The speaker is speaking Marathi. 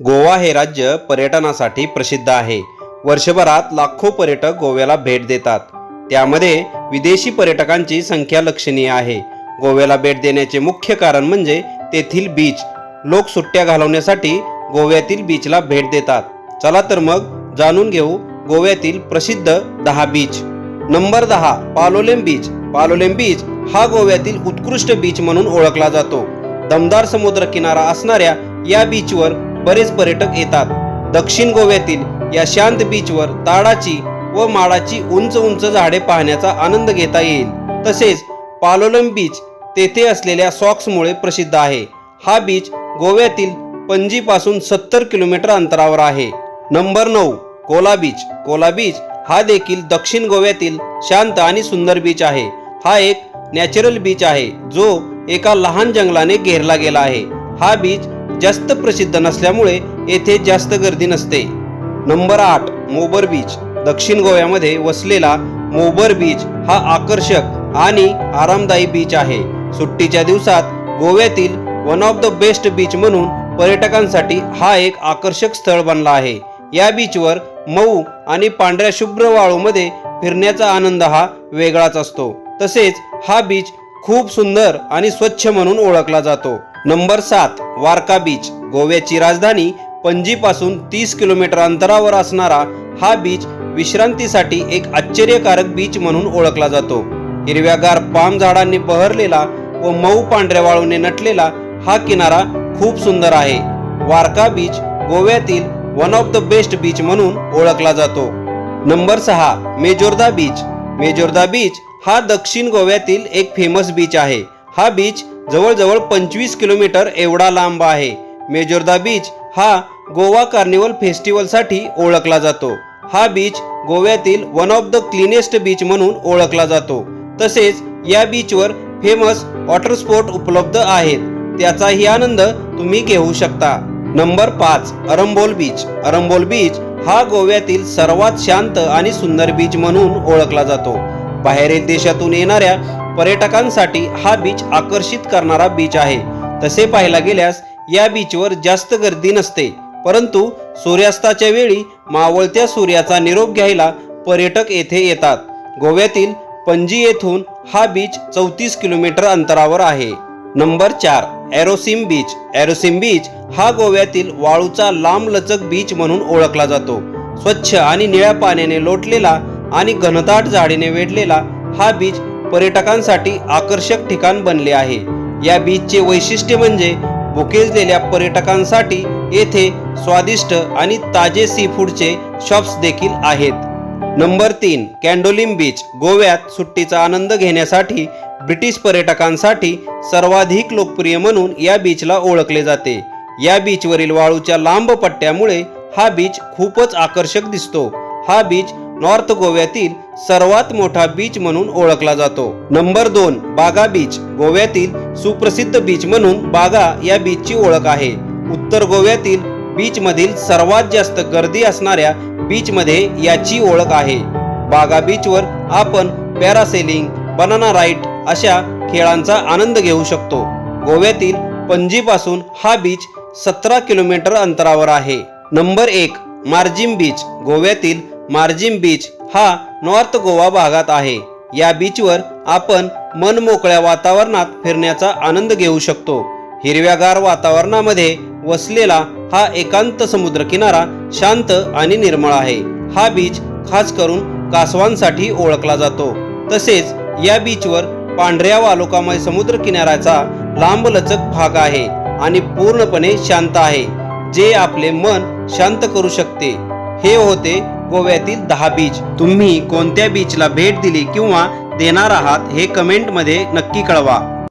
गोवा हे राज्य पर्यटनासाठी प्रसिद्ध आहे. वर्षभरात लाखो पर्यटक गोव्याला भेट देतात. त्यामध्ये विदेशी पर्यटकांची संख्या लक्षणीय आहे. गोव्याला भेट देण्याचे मुख्य कारण म्हणजे तेथील बीच लोक सुट्ट्या घालवण्यासाठी गोव्यातील बीचला भेट देतात. चला तर मग जाणून घेऊ गोव्यातील प्रसिद्ध दहा बीच नंबर दहा पालोलेम बीच पालोलेम बीच हा गोव्यातील उत्कृष्ट बीच म्हणून ओळखला जातो. दमदार समुद्र किनारा असणाऱ्या या बीचवर बरेच पर्यटक येतात. दक्षिण गोव्यातील या शांत बीचवर ताडाची व माडाची उंच उंच झाडे पाहण्याचा आनंद घेता येईल. तसेच पालोलम बीच तेथे असलेल्या सॉक्समुळे प्रसिद्ध आहे. हा बीच गोव्यातील पणजीपासून सत्तर किलोमीटर अंतरावर आहे. नंबर नऊ कोला बीच कोला बीच हा देखील दक्षिण गोव्यातील शांत आणि सुंदर बीच आहे. हा एक नॅचरल बीच आहे जो एका लहान जंगलाने घेरला गेला आहे. हा बीच जास्त प्रसिद्ध नसल्यामुळे येथे जास्त गर्दी नसते. नंबर आठ मोबर बीच. दक्षिण गोव्यामध्ये वसलेला मोबर बीच हा आकर्षक आणि आरामदायी बीच आहे. सुट्टीच्या दिवसात गोव्यातील one of the best beach म्हणून पर्यटकांसाठी हा एक आकर्षक स्थळ बनला आहे. या बीचवर मऊ आणि पांढऱ्या शुभ्र वाळूमध्ये फिरण्याचा आनंद हा वेगळाच असतो. तसेच हा बीच खूप सुंदर आणि स्वच्छ म्हणून ओळखला जातो. नंबर सात वारका बीच गोव्याची राजधानी पणजीपासून तीस किलोमीटर अंतरावर असणारा हा बीच विश्रांतीसाठी एक आश्चर्यकारक बीच म्हणून ओळखला जातो. हिरव्यागार पाम झाडांनी बहरलेला व मऊ पांढऱ्या वाळूने नटलेला हा किनारा खूप सुंदर आहे. वारका बीच गोव्यातील one of the best beach म्हणून ओळखला जातो. नंबर सहा मेजोरदा बीच. मेजोरदा बीच हा दक्षिण गोव्यातील एक फेमस बीच आहे. हा बीच जवळजवळ पंचवीस किलोमीटर एवढा लांब आहे. मेजोरदा बीच हा गोवा कार्निवल फेस्टिवलसाठी ओळखला जातो. हा बीच गोव्यातील one of the cleanest beach म्हणून ओळखला जातो. तसेच या बीचवर फेमस वॉटर स्पोर्ट उपलब्ध आहेत. त्याचाही आनंद तुम्ही घेऊ शकता. नंबर पाच अरंबोल बीच अरंबोल बीच हा गोव्यातील सर्वात शांत आणि सुंदर बीच म्हणून ओळखला जातो. बाहेरील देशातून येणाऱ्या पर्यटकांसाठी हा बीच आकर्षित करणारा बीच आहे. तसे पाहायला गेल्यास या बीचवर जास्त गर्दी नसते. परंतु सूर्यास्ताच्या वेळी मावळत्या सूर्याचा निरोप घ्यायला पर्यटक येथे येतात. गोव्यातील पणजी येथून हा बीच चौतीस किलोमीटर अंतरावर आहे. नंबर चार एरोसिम बीच एरोसिम बीच हा गोव्यातील वाळूचा लांबलचक बीच म्हणून ओळखला जातो. स्वच्छ आणि निळ्या पाण्याने लोटलेला आणि घनदाट झाडीने वेढलेला हा बीच पर्यटकांसाठी आकर्षक ठिकाण बनले आहे. या बीचचे वैशिष्ट्य म्हणजे भुकेजलेल्या पर्यटकांसाठी येथे स्वादिष्ट आणि ताजे सी फूडचे शॉप्स देखील आहेत. नंबर तीन कॅन्डोलिम बीच गोव्यात सुट्टीचा आनंद घेण्यासाठी ब्रिटिश पर्यटकांसाठी सर्वाधिक लोकप्रिय म्हणून या बीचला ओळखले जाते. या बीचवरील वाळूच्या लांब पट्ट्यामुळे हा बीच खूपच आकर्षक दिसतो. हा बीच नॉर्थ गोव्यातील सर्वात मोठा बीच म्हणून ओळखला जातो. नंबर दोन बागा बीच. गोव्यातील सुप्रसिद्ध बीच म्हणून बागा या बीचची ओळख आहे. उत्तर गोव्यातील बीच मधील सर्वात जास्त गर्दी असणाऱ्या बीच मध्ये याची ओळख आहे. बागा बीचवर आपण पॅरासेलिंग बनाना राईट अशा खेळांचा आनंद घेऊ शकतो. गोव्यातील पणजीपासून हा बीच सतरा किलोमीटर अंतरावर आहे. नंबर एक मार्जिम बीच. गोव्यातील मार्जिम बीच हा नॉर्थ गोवा भागात आहे. या बीचवर आपण मन मोकळ्या वातावरणात फिरण्याचा आनंद घेऊ शकतो. हिरव्यागार वातावरणामध्ये वसलेला हा एकांत समुद्र किनारा शांत आणि निर्मळ आहे. हा बीच खास करून कासवांसाठी ओळखला जातो. तसेच या बीचवर पांढऱ्या वालुकामय समुद्र किनाऱ्याचा भाग आहे आणि पूर्णपणे शांत आहे जे आपले मन शांत करू शकते. हे होते गोव्यातील दहा बीच. तुम्ही कोणत्या बीचला भेट दिली किंवा देणार आहात हे कमेंटमध्ये नक्की कळवा.